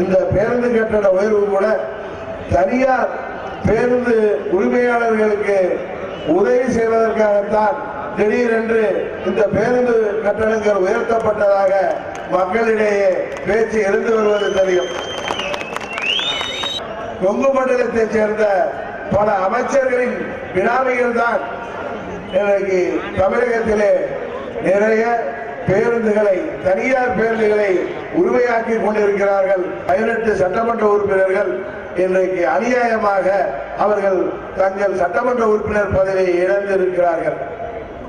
இந்த பேருந்து கட்டண உயர்வு கூட தனியார் பேருந்து உரிமையாளர்களுக்கு உதவி செய்வதற்காகத்தான் திடீரென்று இந்த பேருந்து கட்டணங்கள் உயர்த்தப்பட்டதாக மக்களிடையே பேச்சு இருந்து வருவது தெரியும். கொங்கு மண்டலத்தைச் சேர்ந்த பல அமைச்சர்களின் வினாமிகள் தான் இன்றைக்கு தமிழகத்திலே நிறைய பேருந்துகளை தனியார் பேருந்துகளை உரிமையாக்கி கொண்டிருக்கிறார்கள் பதினெட்டு சட்டமன்ற உறுப்பினர்கள். இன்றைக்கு அநியாயமாக அவர்கள் தங்கள் சட்டமன்ற உறுப்பினர் பதவியை இழந்திருக்கிறார்கள்.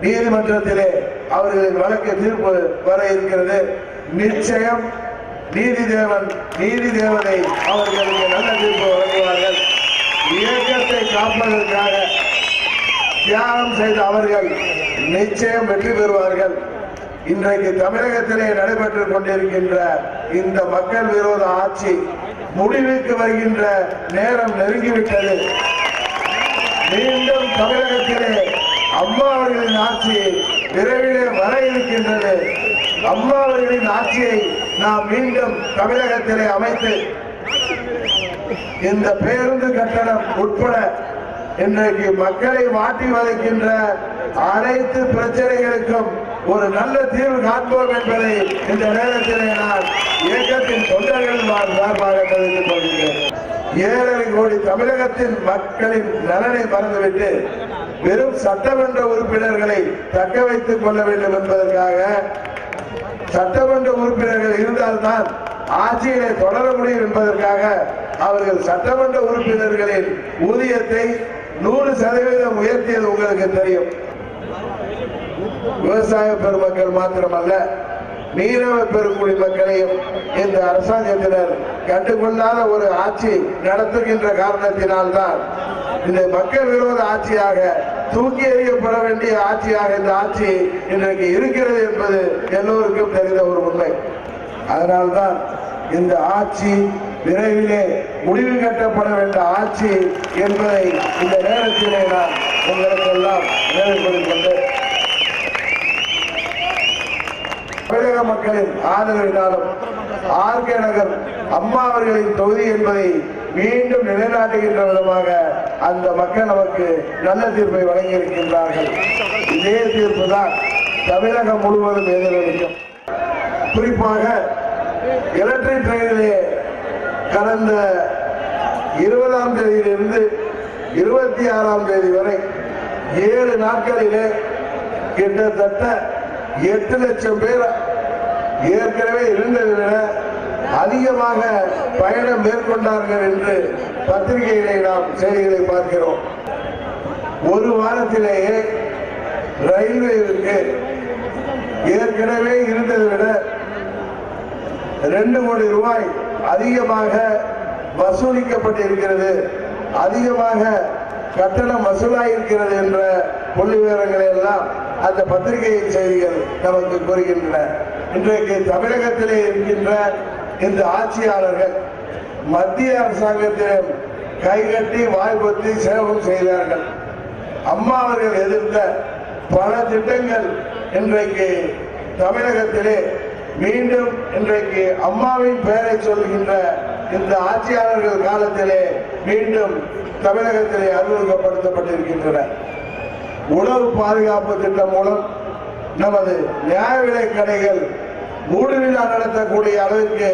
நீதிமன்றத்திலே அவர்களின் வழக்கு தீர்ப்பு வர இருக்கிறது. நிச்சயம் நீதி தேவன் நீதி தேவனை அவர்களுக்கு நல்ல தீர்ப்பு வழங்குவார்கள். இயக்கத்தை காப்பதற்காக தியாகம் செய்த அவர்கள் நிச்சயம் வெற்றி பெறுவார்கள். இன்றைக்கு தமிழகத்திலே நடைபெற்றுக் கொண்டிருக்கின்ற இந்த மக்கள் விரோத ஆட்சி முடிவுக்கு வருகின்ற நேரம் நெருங்கிவிட்டது. மீண்டும் தமிழகத்திலே அம்மா அவர்களின் ஆட்சி விரைவிலே வர இருக்கின்றது. அம்மா அவர்களின் ஆட்சியை நாம் மீண்டும் தமிழகத்திலே அமைத்து இந்த பேருந்து கட்டணம் உட்பட இன்றைக்கு மக்களை மாட்டி வதைக்கின்ற அனைத்து பிரச்சனைகளுக்கும் ஒரு நல்ல தீர்வு காண்போம் என்பதை இந்த நேரத்திலே நான் இயக்கத்தின் தொண்டர்கள் சார்பாக தெரிவித்துக் கொள்கிறேன். ஏழரை கோடி தமிழகத்தின் மக்களின் நலனை மறந்துவிட்டு வெறும் சட்டமன்ற உறுப்பினர்களை தக்க வைத்துக் கொள்ள வேண்டும் என்பதற்காக சட்டமன்ற உறுப்பினர்கள் இருந்தால்தான் ஆட்சியிலே தொடர முடியும் என்பதற்காக அவர்கள் சட்டமன்ற உறுப்பினர்களின் ஊதியத்தை நூறு சதவீதம் உயர்த்தியது உங்களுக்கு தெரியும். விவசாய பெருமக்கள் மாத்திரமல்ல நீரவ பெருங்குடி மக்களையும் இந்த அரசாங்கத்தினர் கண்டுகொள்ளாத ஒரு ஆட்சி நடத்துகின்ற காரணத்தினால்தான் இந்த மக்கள் விரோத ஆட்சியாக தூக்கி எறியப்பட வேண்டிய ஆட்சியாக இந்த ஆட்சி இன்றைக்கு இருக்கிறது என்பது எல்லோருக்கும் தெரிந்த ஒரு உண்மை. அதனால்தான் இந்த ஆட்சி விரைவிலே முடிவு கட்டப்பட வேண்டிய ஆட்சி என்பதை இந்த நேரத்திலே நான் உங்களுக்கு எல்லாம் நினைவுபடுத்திக் தமிழக மக்களின் ஆதரவினாலும் ஆர்கே நகர் அம்மா அவர்களின் தொகுதி என்பதை மீண்டும் நிலைநாட்டுகின்ற விதமாக அந்த மக்கள் நமக்கு நல்ல தீர்ப்பை வழங்கியிருக்கின்றார்கள். இதே தீர்ப்பு தான் தமிழகம் முழுவதும் எதிரொலிக்கும். குறிப்பாக எலக்ட்ரிக் ட்ரெயினிலே கடந்த இருபதாம் தேதியிலிருந்து இருபத்தி ஆறாம் தேதி வரை ஏழு நாட்களிலே கிட்டத்தட்ட எட்டு லட்சம் பேர் ஏற்கனவே இருந்ததை விட அதிகமாக பயணம் மேற்கொண்டார்கள் என்று பத்திரிகைகளை நாம் செய்திகளை பார்க்கிறோம். ஒரு வாரத்திலேயே ரயில்வேவிற்கு ஏற்கனவே இருந்ததை விட ரெண்டு கோடி ரூபாய் அதிகமாக வசூலிக்கப்பட்டிருக்கிறது. அதிகமாக கட்டணம் வசூலாயிருக்கிறது என்ற புள்ளி விவரங்களை எல்லாம் அந்த பத்திரிகை செய்திகள் நமக்கு கூறுகின்றன. இன்றைக்கு தமிழகத்திலே இருக்கின்ற இந்த ஆட்சியாளர்கள் மத்திய அரசாங்கத்திடம் கைகட்டி வாய்ப்பத்தி சேவம் செய்தார்கள். அம்மா அவர்கள் எதிர்த்த பல திட்டங்கள் இன்றைக்கு தமிழகத்திலே மீண்டும் இன்றைக்கு அம்மாவின் பெயரை சொல்கின்ற இந்த ஆட்சியாளர்கள் காலத்திலே மீண்டும் தமிழகத்திலே அறிமுகப்படுத்தப்பட்டிருக்கின்றன. உணவு பாதுகாப்பு திட்டம் மூலம் நமது நியாய விலை கடைகள் மூடு விழா நடத்தக்கூடிய அளவிற்கு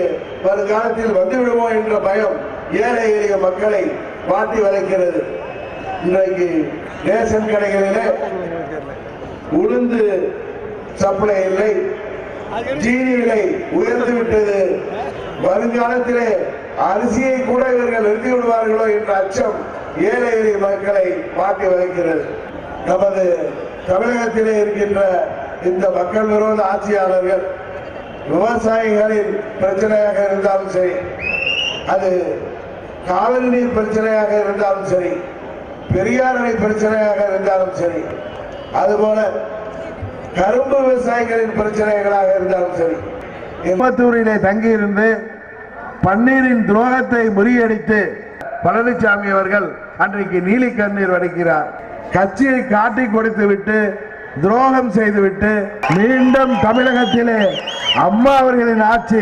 வருங்காலத்தில் வந்துவிடுவோம் என்ற பயம் ஏழை எளிய மக்களை மாட்டி வதைக்கிறது இன்றைக்கு ரேஷன் கடைகளிலே உளுந்து சப்ளை இல்லை. ஜீனி விலை உயர்ந்து விட்டது. வருங்காலத்திலே அரிசியை கூட இவர்கள் நிறுத்தி விடுவார்களோ என்ற அச்சம் ஏழை எளிய மக்களை மாட்டி வளைக்கிறது. நமது தமிழகத்திலே இருக்கின்ற இந்த மக்கள் விரோத ஆட்சியாளர்கள் விவசாயிகளின் பிரச்சனையாக இருந்தாலும் சரி அது காவிரி நீர் பிரச்சனையாக இருந்தாலும் சரி பெரியார் அணை பிரச்சனையாக இருந்தாலும் சரி அதுபோல கரும்பு விவசாயிகளின் பிரச்சனைகளாக இருந்தாலும் சரி. எம்பத்தூரிலே தங்கியிருந்து பன்னீரின் துரோகத்தை முறியடித்து பழனிசாமி அவர்கள் அன்றைக்கு நீலி கண்ணீர் வடிக்கிறார். கட்சியை காட்டி கொடுத்து விட்டு துரோகம் செய்துவிட்டு மீண்டும் தமிழகத்திலே அம்மா அவர்களின் ஆட்சி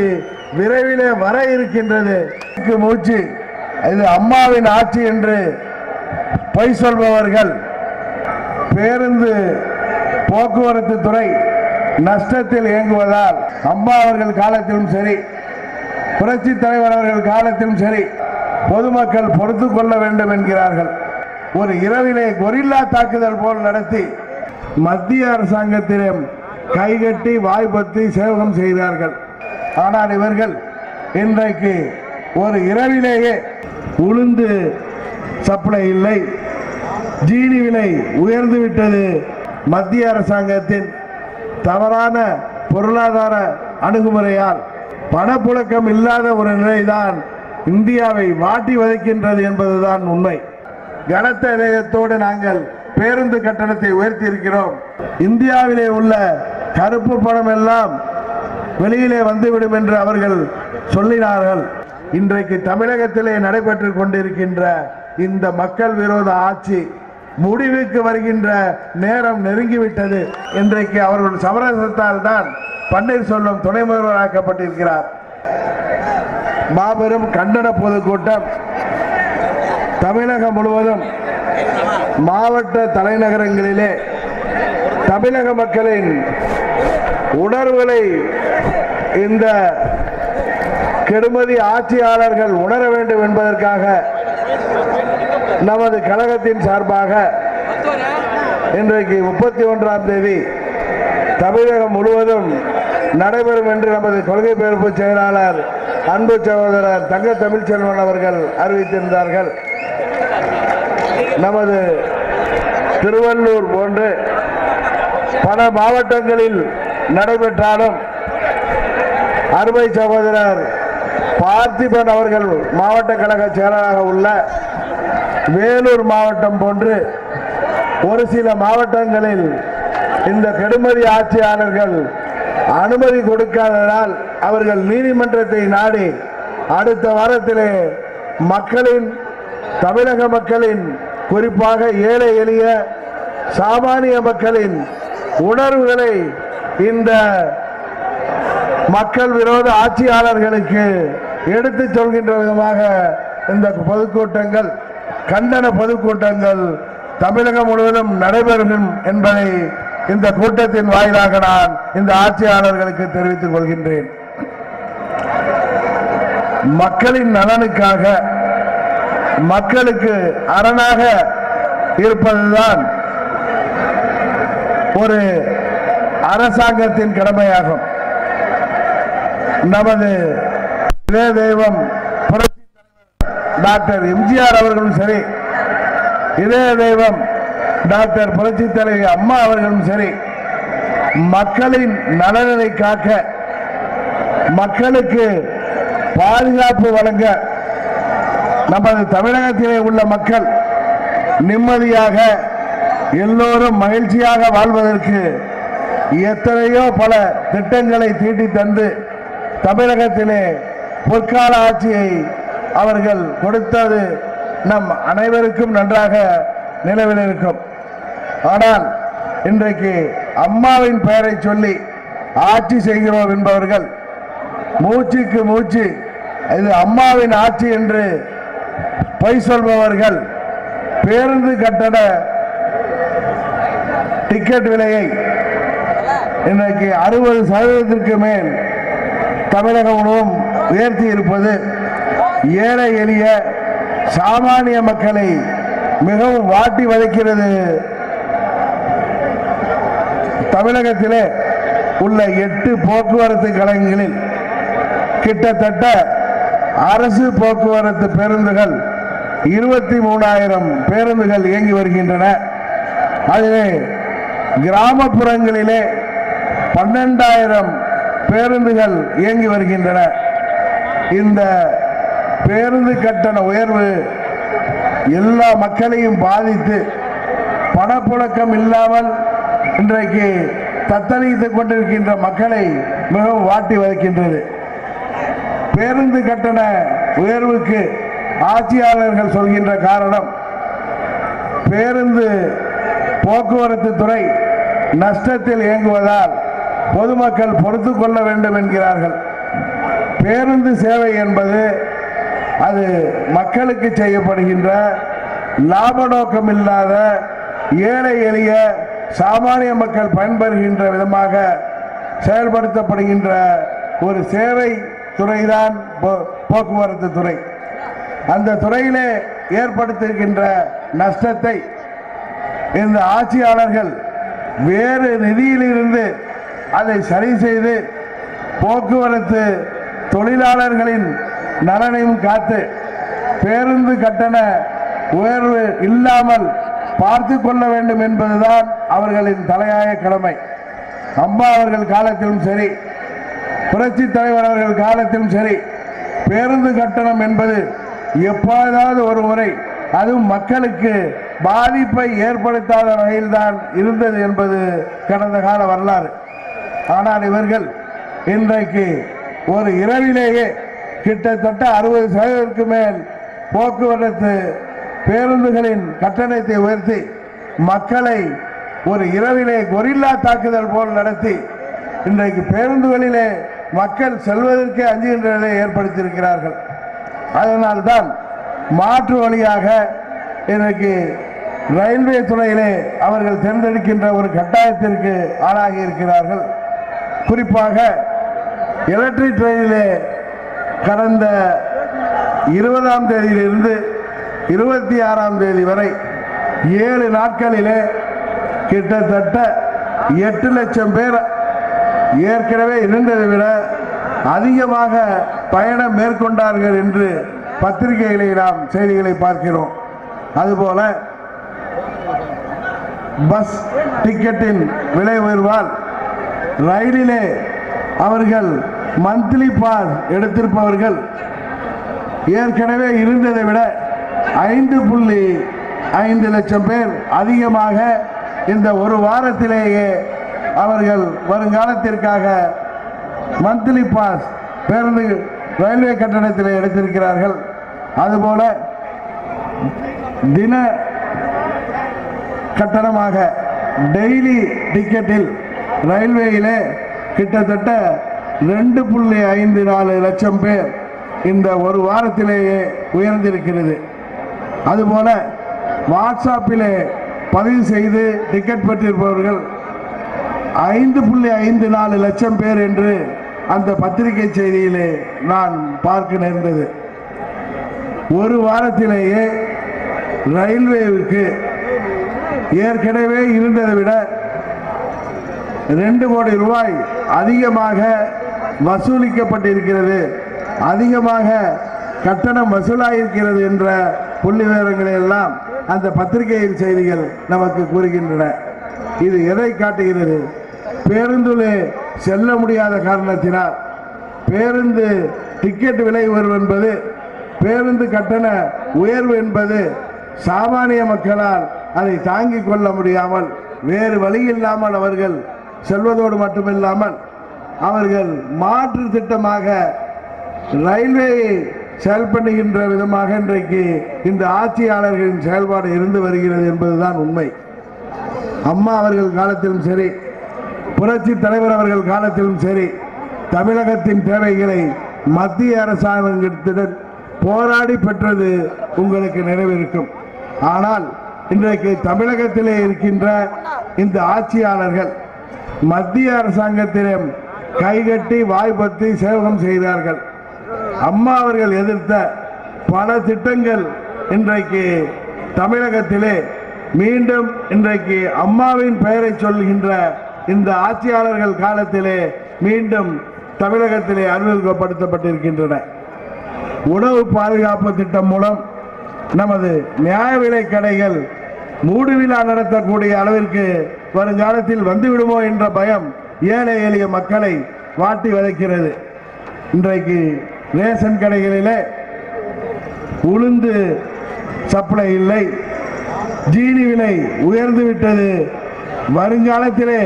விரைவிலே வர இருக்கின்றது. மூச்சு. இது அம்மாவின் ஆட்சி என்று பொய் சொல்பவர்கள். பேருந்து போக்குவரத்து துறை நஷ்டத்தில் இயங்குவதால் அம்மா அவர்கள் காலத்திலும் சரி புரட்சி தலைவர் அவர்கள் காலத்திலும் சரி பொதுமக்கள் பொறுத்து கொள்ள வேண்டும் என்கிறார்கள். ஒரு இரவிலே கொரில்லா தாக்குதல் போல் நடத்தி மத்திய அரசாங்கத்திலும் கைகட்டி வாய்ப்பத்தி சேவகம் செய்கிறார்கள் ஆனால் இவர்கள் இன்றைக்கு ஒரு இரவிலேயே உளுந்து சப்ளை இல்லை. ஜீனி விலை உயர்ந்து விட்டது. மத்திய அரசாங்கத்தின் தவறான பொருளாதார அணுகுமுறையால் பணப்புழக்கம் இல்லாத ஒரு நிலைதான் இந்தியாவை வாட்டி வதைக்கின்றது என்பதுதான் உண்மை. கனத்த இதயத்தோடு நாங்கள் பேருந்து கட்டணத்தை உயர்த்தி இருக்கிறோம் இந்தியாவிலே உள்ள கருப்பு பணம் எல்லாம் வெளியிலே வந்துவிடும் என்று அவர்கள் சொல்லினார்கள். இன்றைக்கு தமிழகத்திலே நடைபெற்று கொண்டிருக்கின்ற இந்த மக்கள் விரோத ஆட்சி முடிவுக்கு வருகின்ற நேரம் நெருங்கிவிட்டது. இன்றைக்கு அவர்கள் சமரசத்தால் தான் பன்னீர்செல்வம் துணை முதல்வராக்கப்பட்டிருக்கிறார் மாபெரும் கண்டன பொதுக்கூட்டம் தமிழகம் முழுவதும் மாவட்ட தலைநகரங்களிலே தமிழக மக்களின் உணர்வுகளை இந்த கெடுமதி ஆட்சியாளர்கள் உணர வேண்டும் என்பதற்காக நமது கழகத்தின் சார்பாக இன்றைக்கு முப்பத்தி ஒன்றாம் தேதி தமிழகம் முழுவதும் நடைபெறும் என்று நமது கொள்கை பெயர்ப்பு செயலாளர் அன்பு சகோதரர் தங்க தமிழ்ச்செல்வன் அவர்கள் அறிவித்திருந்தார்கள். நமது திருவள்ளூர் போன்று பல மாவட்டங்களில் நடைபெற்றாலும் அருமை சகோதரர் பார்த்திபன் அவர்கள் மாவட்ட கழக செயலராக உள்ள வேலூர் மாவட்டம் போன்று ஒரு சில மாவட்டங்களில் இந்த கெடுமதி ஆட்சியாளர்கள் அனுமதி கொடுக்காததால் அவர்கள் நீதிமன்றத்தை நாடி அடுத்த வாரத்திலே மக்களின் தமிழக மக்களின் குறிப்பாக ஏழை எளிய சாமானிய மக்களின் உணர்வுகளை இந்த மக்கள் விரோத ஆட்சியாளர்களுக்கு எடுத்துச் சொல்கின்ற விதமாக இந்த பொதுக்கூட்டங்கள் கண்டன பொதுக்கூட்டங்கள் தமிழகம் முழுவதும் நடைபெறும் என்பதை இந்த கூட்டத்தின் வாயிலாக நான் இந்த ஆட்சியாளர்களுக்கு தெரிவித்துக் கொள்கின்றேன். மக்களின் நலனுக்காக மக்களுக்கு அரணாக இருப்பதுதான் ஒரு அரசாங்கத்தின் கடமையாகும். நமது இதே தெய்வம் புரட்சி டாக்டர் எம்ஜிஆர் அவர்களும் சரி இதே தெய்வம் டாக்டர் புரட்சி தலைவி அம்மா அவர்களும் சரி மக்களின் நலனை காக்க மக்களுக்கு பாதுகாப்பு வழங்க நமது தமிழகத்திலே உள்ள மக்கள் நிம்மதியாக எல்லோரும் மகிழ்ச்சியாக வாழ்வதற்கு எத்தனையோ பல திட்டங்களை தீட்டி தந்து தமிழகத்திலே பொற்கால ஆட்சியை அவர்கள் கொடுத்தது நம் அனைவருக்கும் நன்றாக நிலவில் இருக்கும் ஆனால் இன்றைக்கு அம்மாவின் பெயரை சொல்லி ஆட்சி செய்கிறோம் என்பவர்கள் மூச்சுக்கு மூச்சு இது அம்மாவின் ஆட்சி என்று பொய் சொல்பவர்கள் பேருந்து கட்டண டிக்கெட் விலையை இன்றைக்கு அறுபது சதவீதத்திற்கு மேல் தமிழக உணவும் உயர்த்தி இருப்பது ஏழை எளிய சாமானிய மக்களை மிகவும் வாட்டி வதைக்கிறது. தமிழகத்திலே உள்ள எட்டு போக்குவரத்து கழகங்களில் கிட்டத்தட்ட அரசு போக்குவரத்து பேருந்துகள் இருபத்தி மூணாயிரம் பேருந்துகள் இயங்கி வருகின்றன. அதிலே கிராமப்புறங்களிலே பன்னெண்டாயிரம் பேருந்துகள் இயங்கி வருகின்றன. இந்த பேருந்து கட்டண உயர்வு எல்லா மக்களையும் பாதித்து பணப்புழக்கம் இல்லாமல் இன்றைக்கு தத்தளித்துக் கொண்டிருக்கின்ற மக்களை மிகவும் வாட்டி வதைக்கின்றது பேருந்து கட்டண உயர்வுக்கு ஆட்சியாளர்கள் சொல்கின்ற காரணம் பேருந்து போக்குவரத்து துறை நஷ்டத்தில் இயங்குவதால் பொதுமக்கள் பொறுத்து கொள்ள வேண்டும் என்கிறார்கள். பேருந்து சேவை என்பது அது மக்களுக்கு செய்யப்படுகின்ற லாப நோக்கம் இல்லாத ஏழை எளிய சாமானிய மக்கள் பயன்பெறுகின்ற விதமாக செயல்படுத்தப்படுகின்ற ஒரு சேவை துறைதான் போ- போக்குவரத்து துறை. அந்த துறையிலே ஏற்படுத்திருக்கின்ற நஷ்டத்தை இந்த ஆட்சியாளர்கள் வேறு நிதியிலிருந்து அதை சரி செய்து போக்குவரத்து தொழிலாளர்களின் நலனையும் காத்து பேருந்து கட்டண உயர்வு இல்லாமல் பார்த்து கொள்ள வேண்டும் என்பதுதான் அவர்களின் தலையாய கடமை. அம்மா அவர்கள் காலத்திலும் சரி புரட்சி தலைவர் அவர்கள் காலத்திலும் சரி பேருந்து கட்டணம் என்பது எப்போதாவது ஒரு முறை அதுவும் மக்களுக்கு பாதிப்பை ஏற்படுத்தாத வகையில்தான் இருந்தது என்பது கடந்த கால வரலாறு. ஆனால் இவர்கள் இன்றைக்கு ஒரு இரவிலேயே கிட்டத்தட்ட அறுபது சதவீதத்திற்கு மேல் போக்குவரத்து பேருந்துகளின் கட்டணத்தை உயர்த்தி மக்களை ஒரு இரவிலே கொரில்லா தாக்குதல் போல் நடத்தி இன்றைக்கு பேருந்துகளிலே மக்கள் செல்வதற்கே அஞ்சுகின்ற நிலையை ஏற்படுத்தியிருக்கிறார்கள். அதனால்தான் மாற்று வழியாக இன்றைக்கு ரயில்வே துறையிலே அவர்கள் தேர்ந்தெடுக்கின்ற ஒரு கட்டாயத்திற்கு ஆளாகி இருக்கிறார்கள். குறிப்பாக எலக்ட்ரிக் ட்ரெயினிலே கடந்த இருபதாம் தேதியிலிருந்து இருபத்தி ஆறாம் தேதி வரை ஏழு நாட்களிலே கிட்டத்தட்ட எட்டு லட்சம் பேர் ஏற்கனவே இருந்ததை விட அதிகமாக பயணம் மேற்கொண்டார்கள் என்று பத்திரிகைகளை நாம் செய்திகளை பார்க்கிறோம். அதுபோல பஸ் டிக்கெட்டின் விலை உயர்வால் ரயிலிலே அவர்கள் மந்த்லி பாஸ் எடுத்திருப்பவர்கள் ஏற்கனவே இருந்ததை விட ஐந்து புள்ளி ஐந்து லட்சம் பேர் அதிகமாக இந்த ஒரு வாரத்திலேயே அவர்கள் வருங்காலத்திற்காக மந்த்லி பாஸ் பேருந்து ரயில்வே கட்டணத்தில் எடுத்திருக்கிறார்கள். அதுபோல தின கட்டணமாக டெய்லி டிக்கெட்டில் ரயில்வேயிலே கிட்டத்தட்ட ரெண்டு புள்ளி ஐந்து நாலு லட்சம் பேர் இந்த ஒரு வாரத்திலேயே உயர்ந்திருக்கிறது. அதுபோல வாட்ஸ்அப்பிலே பதிவு செய்து டிக்கெட் பெற்றிருப்பவர்கள் ஐந்து புள்ளி ஐந்து நாலு லட்சம் பேர் என்று அந்த பத்திரிகை செய்தியிலே நான் பார்க்க நேர்ந்தது. ஒரு வாரத்திலேயே ரயில்வேவுக்கு ஏற்கனவே இருந்ததை விட ரெண்டு கோடி ரூபாய் அதிகமாக வசூலிக்கப்பட்டிருக்கிறது. அதிகமாக கட்டணம் வசூலாயிருக்கிறது என்ற புள்ளி விவரங்களை எல்லாம் அந்த பத்திரிகையின் செய்திகள் நமக்கு கூறுகின்றன. இது எதை காட்டுகிறது? பேருந்துல செல்ல முடியாத காரணத்தினால் பேருந்து டிக்கெட் விலை உயர்வு என்பது பேருந்து கட்டண உயர்வு என்பது சாமானிய மக்களால் அதை தாங்கிக் கொள்ள முடியாமல் வேறு வழி இல்லாமல் அவர்கள் செல்வதோடு மட்டுமில்லாமல் அவர்கள் மாற்று திட்டமாக ரயில்வேயை செயல்படுகின்ற விதமாக இன்றைக்கு இந்த ஆட்சியாளர்களின் செயல்பாடு இருந்து வருகிறது என்பதுதான் உண்மை. அம்மா அவர்கள் காலத்திலும் சரி புரட்சி தலைவர் அவர்கள் காலத்திலும் சரி தமிழகத்தின் தேவைகளை மத்திய அரசாங்கத்திடம் போராடி பெற்றது உங்களுக்கு நினைவிருக்கும். ஆனால் இன்றைக்கு தமிழகத்திலே இருக்கின்ற இந்த ஆட்சியாளர்கள் மத்திய அரசாங்கத்திலும் கைகட்டி வாய்ப்பத்தி சேவகம் செய்தார்கள். அம்மா அவர்கள் எதிர்த்த பல திட்டங்கள் இன்றைக்கு தமிழகத்திலே மீண்டும் இன்றைக்கு அம்மாவின் பெயரை சொல்கின்ற இந்த ஆட்சியாளர்கள் காலத்திலே மீண்டும் தமிழகத்திலே அறிமுகப்படுத்தப்பட்டிருக்கின்றன. உணவு பாதுகாப்பு திட்டம் மூலம் நமது நியாய விலை கடைகள் மூடு விழா நடத்தக்கூடிய அளவிற்கு வருங்காலத்தில் வந்துவிடுமோ என்ற பயம் ஏழை எளிய மக்களை வாட்டி வதைக்கிறது. இன்றைக்கு ரேஷன் கடைகளிலே உளுந்து சப்ளை இல்லை. ஜீனி விலை உயர்ந்து விட்டது. வருங்காலத்திலே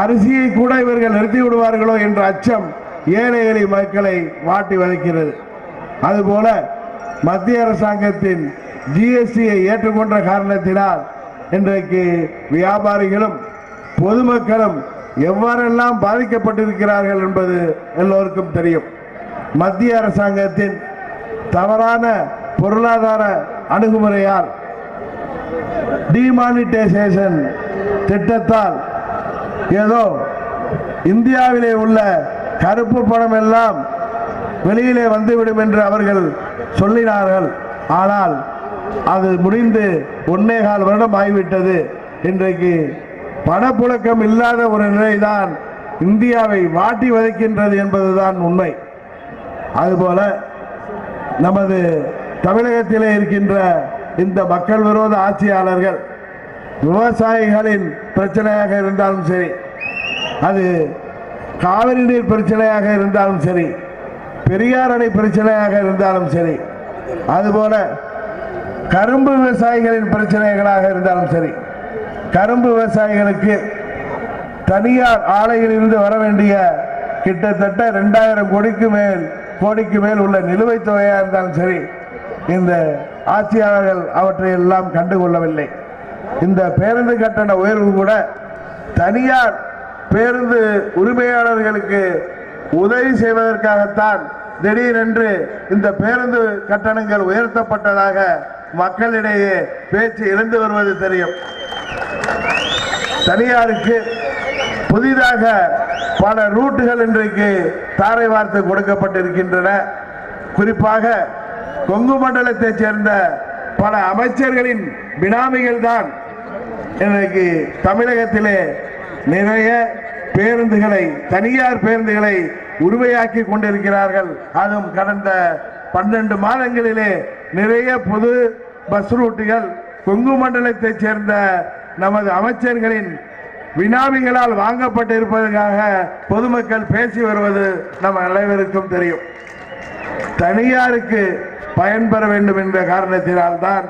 அரிசியை கூட இவர்கள் நிறுத்தி விடுவார்களோ என்ற அச்சம் ஏழை எளிய மக்களை வாட்டி வதைக்கிறது. அதுபோல மத்திய அரசாங்கத்தின் ஜிஎஸ்டியை ஏற்றுக்கொண்ட காரணத்தினால் இன்றைக்கு வியாபாரிகளும் பொதுமக்களும் எவ்வாறெல்லாம் பாதிக்கப்பட்டிருக்கிறார்கள் என்பது எல்லோருக்கும் தெரியும். மத்திய அரசாங்கத்தின் தவறான பொருளாதார அணுகுமுறையால் டிமானிட்டைசேஷன் திட்டத்தால் ஏதோ இந்தியாவிலே உள்ள கருப்பு பணம் எல்லாம் வெளியிலே வந்துவிடும் என்று அவர்கள் சொல்லினார்கள். ஆனால் அது முடிந்து ஒன்னே கால் வருடம் ஆகிவிட்டது. இன்றைக்கு பணப்புழக்கம் இல்லாத ஒரு நிலைதான் இந்தியாவை வாட்டி வதைக்கின்றது என்பதுதான் உண்மை. அதுபோல நமது தமிழகத்திலே இருக்கின்ற இந்த மக்கள் விரோத ஆட்சியாளர்கள் விவசாயிகளின் பிரச்சனையாக இருந்தாலும் சரி அது காவிரி நீர் பிரச்சனையாக இருந்தாலும் சரி பெரியார் அணை பிரச்சனையாக இருந்தாலும் சரி அதுபோல கரும்பு விவசாயிகளின் பிரச்சனைகளாக இருந்தாலும் சரி கரும்பு விவசாயிகளுக்கு தனியார் ஆலையிலிருந்து வர வேண்டிய கிட்டத்தட்ட ரெண்டாயிரம் கோடிக்கு மேல் கோடிக்கு மேல் உள்ள நிலுவைத் தொகையாக இருந்தாலும் சரி இந்த ஆட்சியாளர்கள் அவற்றை எல்லாம் கண்டுகொள்ளவில்லை இந்த பேருந்து கட்டண உயர்வு கூட தனியார் பேருந்து உரிமையாளர்களுக்கு உதவி செய்வதற்காகத்தான் திடீரென்று இந்த பேருந்து கட்டணங்கள் உயர்த்தப்பட்டதாக மக்களிடையே பேச்சு இருந்து வருவது தெரியும். தனியாருக்கு புதிதாக பல ரூட்டுகள் இன்றைக்கு தாரை வார்த்து கொடுக்கப்பட்டிருக்கின்றன. குறிப்பாக கொங்கு மண்டலத்தைச் சேர்ந்த பல அமைச்சர்களின் பினாமிகள் தான் இன்றைக்கு தமிழகத்திலே நிறைய பேருந்துகளை தனியார் பேருந்துகளை உரிமையாக்கி கொண்டிருக்கிறார்கள். அதுவும் கடந்த பன்னெண்டு மாதங்களிலே நிறைய பொது பஸ் ரூட்டுகள் கொங்கு மண்டலத்தைச் சேர்ந்த நமது அமைச்சர்களின் வினாமிகளால் வாங்கப்பட்டிருப்பதற்காக பொதுமக்கள் பேசி வருவது நம் அனைவருக்கும் தெரியும். தனியாருக்கு பயன்பெற வேண்டும் என்ற காரணத்தினால்தான்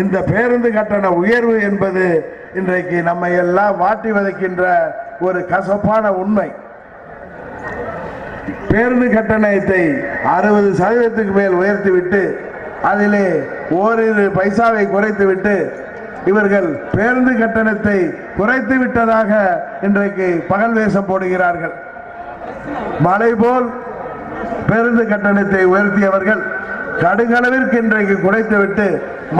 இந்த பேருந்து கட்டண உயர்வு என்பது இன்றைக்கு நம்மை எல்லாம் வாட்டி வதைக்கின்ற ஒரு கசப்பான உண்மை. பேருந்து கட்டணத்தை அறுபது சதவீதத்துக்கு மேல் உயர்த்திவிட்டு அதிலே ஓரிரு பைசாவை குறைத்துவிட்டு இவர்கள் பேருந்து கட்டணத்தை குறைத்து விட்டதாக இன்றைக்கு பகல் வேஷம் போடுகிறார்கள். மலை போல் பேருந்து கட்டணத்தை உயர்த்தியவர்கள் கடுகளவிற்கு இன்றைக்கு குறைத்துவிட்டு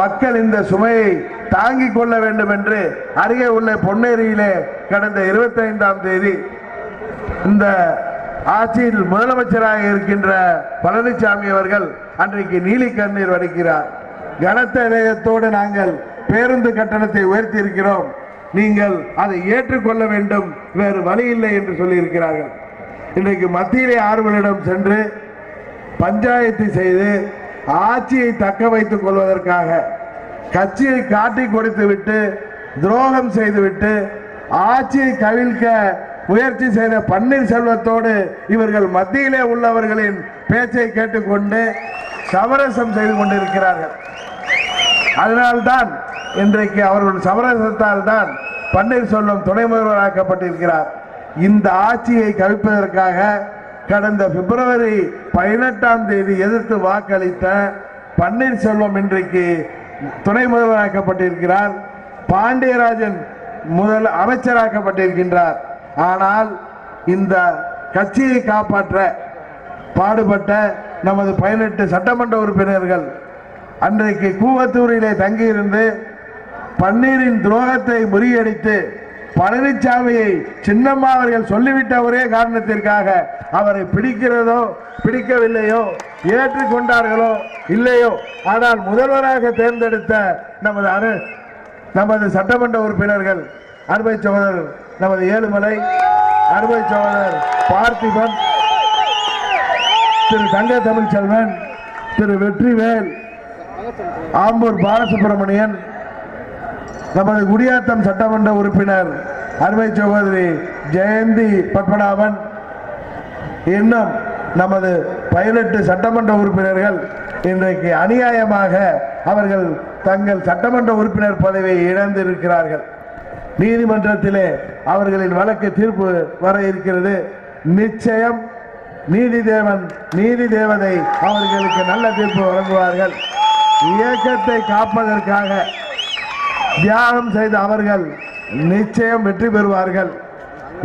மக்கள் இந்த சுமையை தாங்கிக் கொள்ள வேண்டும் என்று அருகே உள்ள பொன்னேரியிலே கடந்த 25ஆம் தேதி இந்த ஆட்சியில் முதலமைச்சராக இருக்கின்ற பழனிசாமி அவர்கள் அன்றைக்கு நீலி கண்ணீர் வடிக்கிறார். கனத்த இதயத்தோடு நாங்கள் பேருந்து கட்டணத்தை உயர்த்தி இருக்கிறோம் நீங்கள் அதை ஏற்றுக்கொள்ள வேண்டும். வேறு வழி இல்லை என்று சொல்லியிருக்கிறார்கள். இன்றைக்கு மத்தியிலே ஆர்வலிடம் சென்று பஞ்சாயத்து செய்து ஆட்சியை தக்க வைத்துக் கொள்வதற்காக கட்சியை காட்டி கொடுத்து விட்டு துரோகம் செய்துவிட்டு ஆட்சியை கவிழ்க்க முயற்சி செய்த பன்னீர்செல்வத்தோடு இவர்கள் மத்தியிலே உள்ளவர்களின் பேச்சை கேட்டுக்கொண்டு சமரசம் செய்து கொண்டிருக்கிறார்கள். அதனால்தான் இன்றைக்கு அவர்கள் சமரசத்தால் தான் பன்னீர்செல்வம் துணை முதல்வராக்கப்பட்டிருக்கிறார். இந்த ஆட்சியை கவிழ்ப்பதற்காக கடந்த பிப்ரவரி பதினெட்டாம் தேதி எதிர்த்து வாக்களித்த பன்னீர்செல்வம் இன்றைக்கு துணை முதல்வராக்கப்பட்டிருக்கிறார். பாண்டியராஜன் முதல் அமைச்சராக்கப்பட்டிருக்கின்றார். ஆனால் இந்த கட்சியை காப்பாற்ற பாடுபட்ட நமது பதினெட்டு சட்டமன்ற உறுப்பினர்கள் அன்றைக்கு கூவத்தூரிலே தங்கியிருந்து பன்னீரின் துரோகத்தை முறியடித்து பழனிசாமியை சின்னம்மா அவர்கள் சொல்லிவிட்ட ஒரே காரணத்திற்காக அவரை பிடிக்கிறதோ பிடிக்கவில்லையோ ஏற்றுக்கொண்டார்களோ இல்லையோ. ஆனால் முதல்வராக தேர்ந்தெடுத்த நமது அரு நமது சட்டமன்ற உறுப்பினர்கள் அருமை சகோதரர் நமது ஏழுமலை அருமை சகோதரர் பார்த்திபன் திரு தங்க தமிழ்ச்செல்வன் திரு வெற்றிவேல் ஆம்பூர் பாலசுப்ரமணியன் நமது குடியாத்தம் சட்டமன்ற உறுப்பினர் அருமை சகோதரி ஜெயந்தி பத்மநாபன். இன்னும் நமது பதினெட்டு சட்டமன்ற உறுப்பினர்கள் இன்றைக்கு அநியாயமாக அவர்கள் தங்கள் சட்டமன்ற உறுப்பினர் பதவியை இழந்திருக்கிறார்கள். நீதிமன்றத்திலே அவர்களின் வழக்கு தீர்ப்பு வர இருக்கிறது. நிச்சயம் நீதி தேவன் நீதி தேவதை அவர்களுக்கு நல்ல தீர்ப்பு வழங்குவார்கள். இயக்கத்தை காப்பதற்காக தியாகம் செய்த அவர்கள் நிச்சயம் வெற்றி பெறுவார்கள்.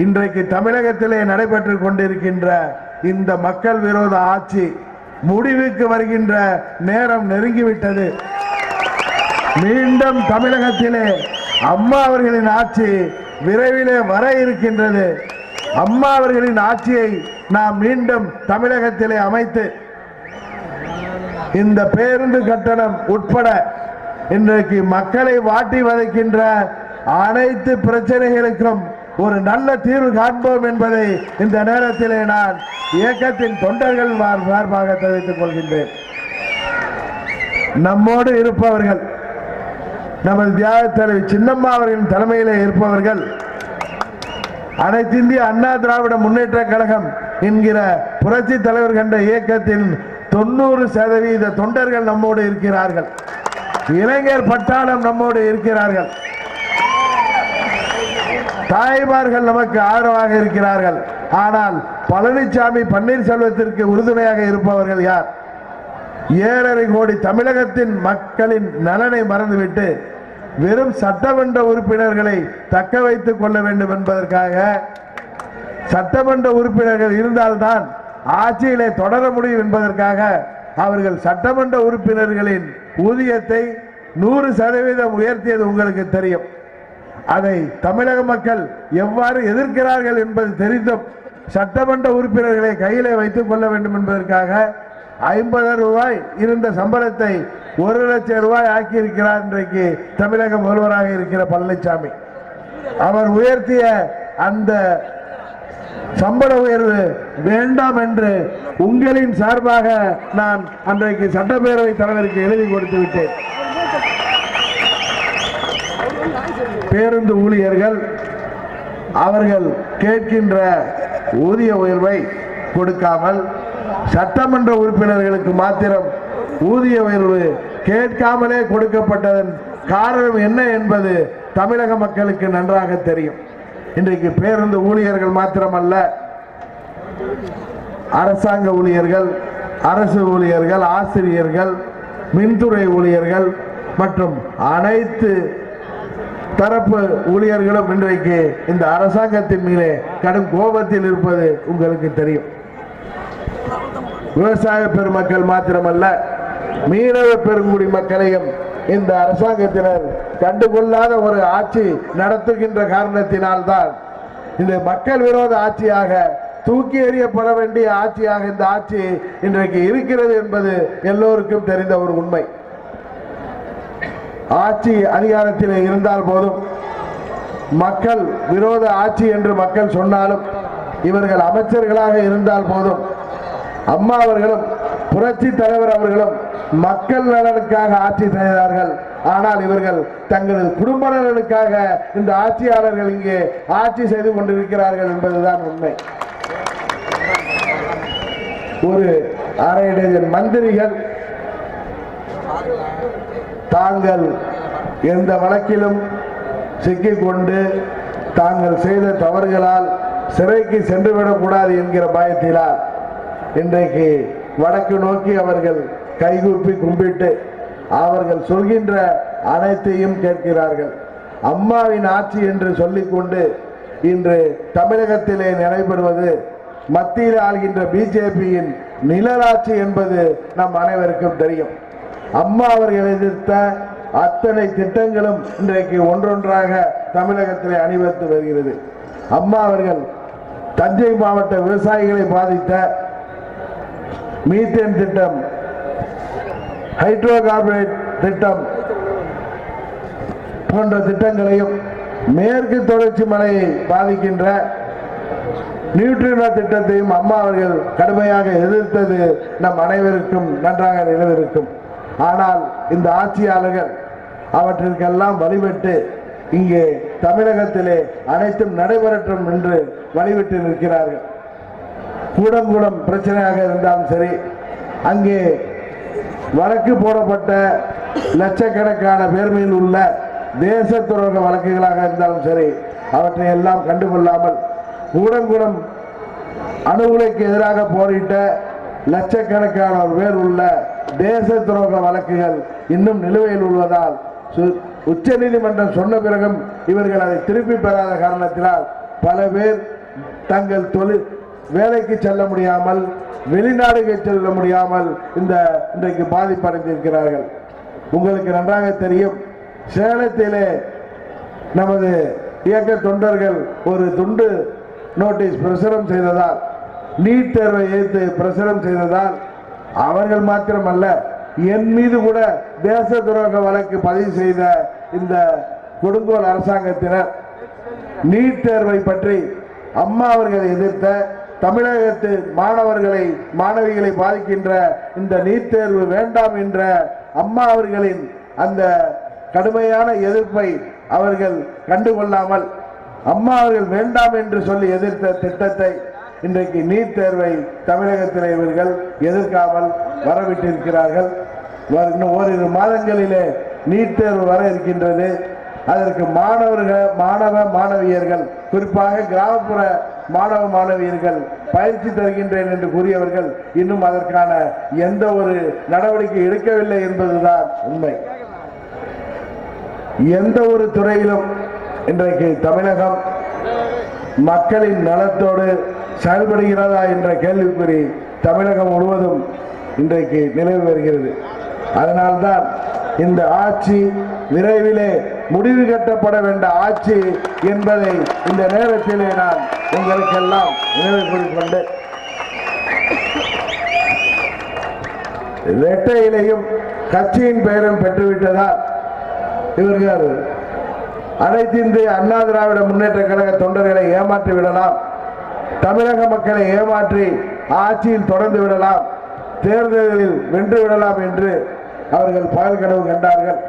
இன்றைக்கு தமிழகத்திலே நடைபெற்று கொண்டிருக்கின்ற இந்த மக்கள் விரோத ஆட்சி முடிவுக்கு வருகின்ற நேரம் நெருங்கிவிட்டது. மீண்டும் தமிழகத்திலே அம்மா அவர்களின் ஆட்சி விரைவிலே வர இருக்கின்றது. அம்மா அவர்களின் ஆட்சியை நாம் மீண்டும் தமிழகத்திலே அமைத்து இந்த பேருந்து கட்டணம் உட்பட இன்றைக்கு மக்களை வாட்டி வதைக்கின்ற அனைத்து பிரச்சனைகளுக்கும் ஒரு நல்ல தீர்வு காண்போம் என்பதை இந்த நேரத்திலே நான் இயக்கத்தின் தொண்டர்கள் சார்பாக தெரிவித்துக் கொள்கின்றேன். நம்மோடு இருப்பவர்கள் நமது தியாக தலைவி சின்னம்மா அவர்களின் தலைமையிலே இருப்பவர்கள் அனைத்து இந்திய அண்ணா திராவிட முன்னேற்ற கழகம் என்கிற புரட்சி தலைவர் கண்ட இயக்கத்தின் தொண்ணூறு சதவீத தொண்டர்கள் நம்மோடு இருக்கிறார்கள். இளைஞர் பட்டாளம் நம்மோடு இருக்கிறார்கள். தாய்மார்கள் நமக்கு ஆதரவாக இருக்கிறார்கள். ஆனால் பழனிசாமி பன்னீர்செல்வத்திற்கு உறுதுணையாக இருப்பவர்கள் யார்? ஏழரை கோடி தமிழகத்தின் மக்களின் நலனை மறந்துவிட்டு வெறும் சட்டமன்ற உறுப்பினர்களை தக்க வைத்துக் கொள்ள வேண்டும் என்பதற்காக சட்டமன்ற உறுப்பினர்கள் இருந்தால்தான் ஆட்சியிலே தொடர முடியும் என்பதற்காக அவர்கள் சட்டமன்ற உறுப்பினர்களின் ஊதியத்தை நூறு சதவீதம் உயர்த்தியது உங்களுக்கு தெரியும். அதை தமிழக மக்கள் எவ்வாறு எதிர்க்கிறார்கள் என்பது தெரிந்தும் சட்டமன்ற உறுப்பினர்களை கையிலே வைத்துக் கொள்ள வேண்டும் என்பதற்காக ஐம்பது ரூபாய் இருந்த சம்பளத்தை ஒரு லட்சம் ரூபாய் ஆக்கியிருக்கிறார் இன்றைக்கு தமிழக முதல்வராக இருக்கிற பழனிசாமி அவர் உயர்த்திய அந்த சம்பள உயர்வு வேண்டாம் என்று உங்களின் சார்பாக நான் அன்றைக்கு சட்டப்பேரவை தலைவருக்கு எழுதி கொடுத்து விட்டேன். பேருந்து ஊழியர்கள் அவர்கள் கேட்கின்ற ஊதிய உயர்வை கொடுக்காமல் சட்டமன்ற உறுப்பினர்களுக்கு மாத்திரம் ஊதிய உயர்வு கேட்காமலே கொடுக்கப்பட்டதன் காரணம் என்ன என்பது தமிழக மக்களுக்கு நன்றாக தெரியும். இன்றைக்கு பேருந்து ஊழியர்கள் மாத்திரமல்ல அரசாங்க ஊழியர்கள் அரசு ஊழியர்கள் ஆசிரியர்கள் மின்துறை ஊழியர்கள் மற்றும் அனைத்து தரப்பு ஊழியர்களும் இன்றைக்கு இந்த அரசாங்கத்தின் மீது கடும் கோபத்தில் இருப்பது உங்களுக்கு தெரியும். விவசாய பெருமக்கள் மாத்திரமல்ல மீனவ பெருங்குடி மக்களையும் இந்த அரசாங்கத்தினர் கண்டுகொள்ளாத ஒரு ஆட்சி நடத்துகின்ற காரணத்தினால்தான் இந்த மக்கள் விரோத ஆட்சியாக தூக்கி எறியப்பட வேண்டிய ஆட்சியாக இந்த ஆட்சி இன்றைக்கு இருக்கிறது என்பது எல்லோருக்கும் தெரிந்த ஒரு உண்மை. ஆட்சி அதிகாரத்தில் இருந்தால் போதும். மக்கள் விரோத ஆட்சி என்று மக்கள் சொன்னாலும் இவர்கள் அமைச்சர்களாக இருந்தால் போதும். அம்மா அவர்களும் புரட்சி தலைவர் அவர்களும் மக்கள் நலனுக்காக ஆட்சி செய்தார்கள் ஆனால் இவர்கள் தங்களது குடும்ப நலனுக்காக இந்த ஆட்சியாளர்கள் இங்கே ஆட்சி செய்து கொண்டிருக்கிறார்கள் என்பதுதான் உண்மை. ஒரு அரை டஜன் மந்திரிகள் தாங்கள் எந்த வழக்கிலும் சிக்கிக்கொண்டு தாங்கள் செய்த தவறுகளால் சிறைக்கு சென்றுவிடக்கூடாது என்கிற பயத்தினால் இன்றைக்கு வடக்கு நோக்கி அவர்கள் கைகூப்பி கும்பிட்டு அவர்கள் சொல்கின்ற அனைத்தையும் கேட்கிறார்கள். அம்மாவின் ஆட்சி என்று சொல்லிக்கொண்டு இன்று தமிழகத்திலே நடைபெறுவது மத்தியில் ஆள்கின்ற பிஜேபியின் நிழலாட்சி என்பது நம் அனைவருக்கும் தெரியும். அம்மா அவர்கள் எதிர்த்த அத்தனை திட்டங்களும் இன்றைக்கு ஒன்றொன்றாக தமிழகத்திலே அணிவகுத்து வருகிறது. அம்மா அவர்கள் தஞ்சை மாவட்ட விவசாயிகளை பாதித்த மீத்தேன் திட்டம் ஹைட்ரோ கார்பரேட் திட்டம் போன்ற திட்டங்களையும் மேற்கு தொடர்ச்சி மலையை பாதிக்கின்ற நியூட்ரினோ திட்டத்தையும் அம்மா அவர்கள் கடுமையாக எதிர்த்தது நம் அனைவருக்கும் நன்றாக நிலவிருக்கும். ஆனால் இந்த ஆட்சியாளர்கள் அவற்றிற்கெல்லாம் வழிபட்டு இங்கே தமிழகத்திலே அனைத்தும் நடைபெறட்டும் என்று வழிவிட்டு நிற்கிறார்கள். கூடங்குளம் பிரச்சனையாக இருந்தாலும் சரி அங்கே வழக்கு போடப்பட்ட லட்சக்கணக்கான பேர் உள்ள தேச துரோக வழக்குகளாக இருந்தாலும் சரி அவற்றை எல்லாம் கண்டுகொள்ளாமல் கூடங்குடம் அணுகுலைக்கு எதிராக போரிட்ட லட்சக்கணக்கான பேர் உள்ள தேச துரோக வழக்குகள் இன்னும் நிலுவையில் உள்ளதால் உச்ச நீதிமன்றம் சொன்ன பிறகும் இவர்கள் அதை திருப்பி பெறாத காரணத்தினால் பல பேர் தங்கள் தொழில் வேலைக்கு செல்ல முடியாமல் வெளிநாடுக்கு செல்ல முடியாமல் இந்த இன்றைக்கு பாதிப்படைந்திருக்கிறார்கள். உங்களுக்கு நன்றாக தெரியும் சேலத்திலே நமது இயக்க தொண்டர்கள் ஒரு துண்டு நோட்டீஸ் பிரசுரம் செய்ததால் நீட் தேர்வை எதிர்த்து பிரசுரம் செய்ததால் அவர்கள் மாத்திரமல்ல என் மீது கூட தேச துரோக வழக்கு பதிவு செய்த இந்த கொடுங்கோல் அரசாங்கத்தினர் நீட் தேர்வை பற்றி அம்மா அவர்களை எதிர்த்த தமிழகத்து மாணவர்களை மாணவிகளை பாதிக்கின்ற இந்த நீட் தேர்வு வேண்டாம் என்ற அம்மா அவர்களின் அந்த கடுமையான எதிர்ப்பை அவர்கள் கண்டுகொள்ளாமல் அம்மா அவர்கள் வேண்டாம் என்று சொல்லி எதிர்த்த திட்டத்தை இன்றைக்கு நீட் தேர்வை தமிழகத்தில் இவர்கள் எதிர்க்காமல் வரவிட்டிருக்கிறார்கள். இன்னும் ஓரிரு மாதங்களிலே நீட் தேர்வு வர இருக்கின்றது. அதற்கு மாணவர்கள் மாணவ மாணவியர்கள் குறிப்பாக கிராமப்புற மாணவ மாணவியர்கள் பயிற்சி தருகின்றேன் என்று கூறியவர்கள் இன்னும் அதற்கான எந்த ஒரு நடவடிக்கை எடுக்கவில்லை என்பதுதான் உண்மை. எந்த ஒரு துறையிலும் இன்றைக்கு தமிழகம் மக்களின் நலத்தோடு செயல்படுகிறதா என்ற கேள்விக்குறி தமிழகம் முழுவதும் இன்றைக்கு நிலவு வருகிறது. அதனால்தான் இந்த ஆட்சி விரைவிலே முடிவு கட்டப்பட வேண்ட ஆட்சி என்பதை இந்த நேரத்திலே நான் உங்களுக்கெல்லாம் நினைவு வெட்டையிலையும் இரட்டையிலையும் கட்சியின் பெயரும் பெற்றுவிட்டதால் இவர்கள் அனைத்து இந்திய அண்ணா திராவிட முன்னேற்ற கழக தொண்டர்களை ஏமாற்றி விடலாம். தமிழக மக்களை ஏமாற்றி ஆட்சியில் தொடர்ந்து விடலாம். தேர்தலில் வென்று விடலாம் என்று அவர்கள் பகல் கனவு கண்டார்கள்.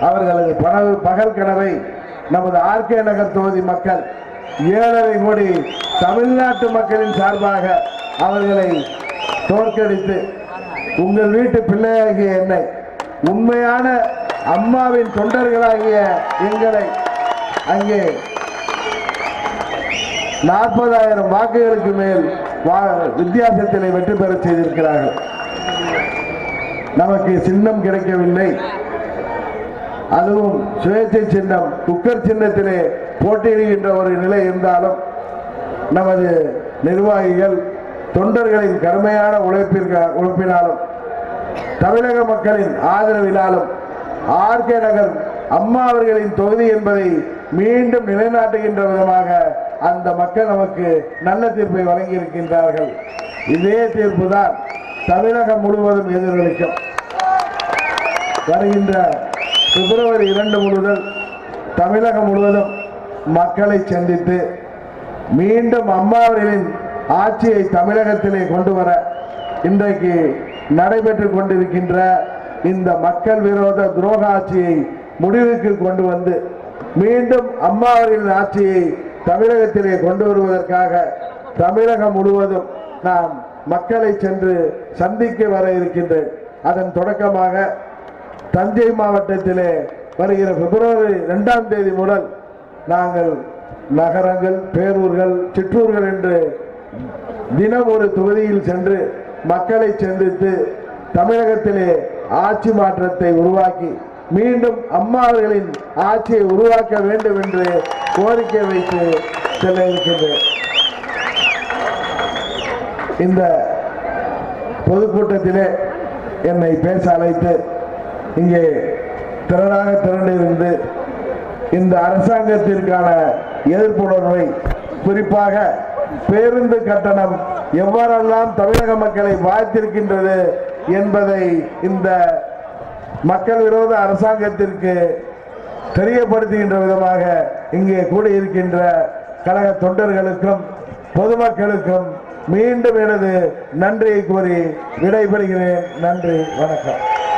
அவர்களது பனவு பகல் கனவை நமது ஆர்கே நகர் தொகுதி மக்கள் ஏழரை கோடி தமிழ்நாட்டு மக்களின் சார்பாக அவர்களை தோற்கடித்து உங்கள் வீட்டு பிள்ளையாகிய என்னை உண்மையான அம்மாவின் தொண்டர்களாகிய எங்களை அங்கே நாற்பதாயிரம் வாக்குகளுக்கு மேல் வா- வித்தியாசத்திலே வெற்றி பெற செய்திருக்கிறார்கள். நமக்கு சின்னம் கிடைக்கவில்லை. அதுவும் சுயேட்சை சின்னம் குக்கர் சின்னத்திலே போட்டியிடுகின்ற ஒரு நிலை இருந்தாலும் நமது நிர்வாகிகள் தொண்டர்களின் கடுமையான உழைப்பிற்கு உழைப்பினாலும் தமிழக மக்களின் ஆதரவினாலும் ஆர்கே நகர் அம்மா அவர்களின் தொகுதி என்பதை மீண்டும் நிலைநாட்டுகின்ற விதமாக அந்த மக்கள் நமக்கு நல்ல தீர்ப்பை வழங்கியிருக்கின்றார்கள். இதே தீர்ப்பு தான் தமிழகம் முழுவதும் எதிரொலிக்கும் வருகின்ற பிப்ரவரி இரண்டு முழுதல் தமிழகம் முழுவதும் மக்களை சந்தித்து மீண்டும் அம்மாவர்களின் ஆட்சியை தமிழகத்திலே கொண்டு வர இன்றைக்கு நடைபெற்று கொண்டிருக்கின்ற இந்த மக்கள் விரோத துரோக ஆட்சியை முடிவுக்கு கொண்டு வந்து மீண்டும் அம்மாவர்களின் ஆட்சியை தமிழகத்திலே கொண்டு வருவதற்காக தமிழகம் முழுவதும் நாம் மக்களை சென்று சந்திக்க வர இருக்கின்றேன். அதன் தொடக்கமாக தஞ்சை மாவட்டத்திலே வருகிற பிப்ரவரி ரெண்டாம் தேதி முதல் நாங்கள் நகரங்கள் பேரூர்கள் சிற்றூர்கள் என்று தினம் ஒரு தொகுதியில் சென்று மக்களை சந்தித்து தமிழகத்திலே ஆட்சி மாற்றத்தை உருவாக்கி மீண்டும் அம்மா அவர்களின் ஆட்சியை உருவாக்க வேண்டும் என்று கோரிக்கை வைத்து செல்ல இருக்கின்றேன் இந்த பொதுக்கூட்டத்திலே என்னை பேச அழைத்து இங்கே திரளாக திரண்டிருந்து இந்த அரசாங்கத்திற்கான எதிர்ப்புணர்வை குறிப்பாக பேருந்து கட்டணம் எவ்வாறெல்லாம் தமிழக மக்களை பாதித்திருக்கின்றது என்பதை இந்த மக்கள் விரோத அரசாங்கத்திற்கு தெரியப்படுத்துகின்ற விதமாக இங்கே கூடியிருக்கின்ற கழக தொண்டர்களுக்கும் பொதுமக்களுக்கும் மீண்டும் எனது நன்றியை கூறி விடைபெறுகிறேன். நன்றி வணக்கம்.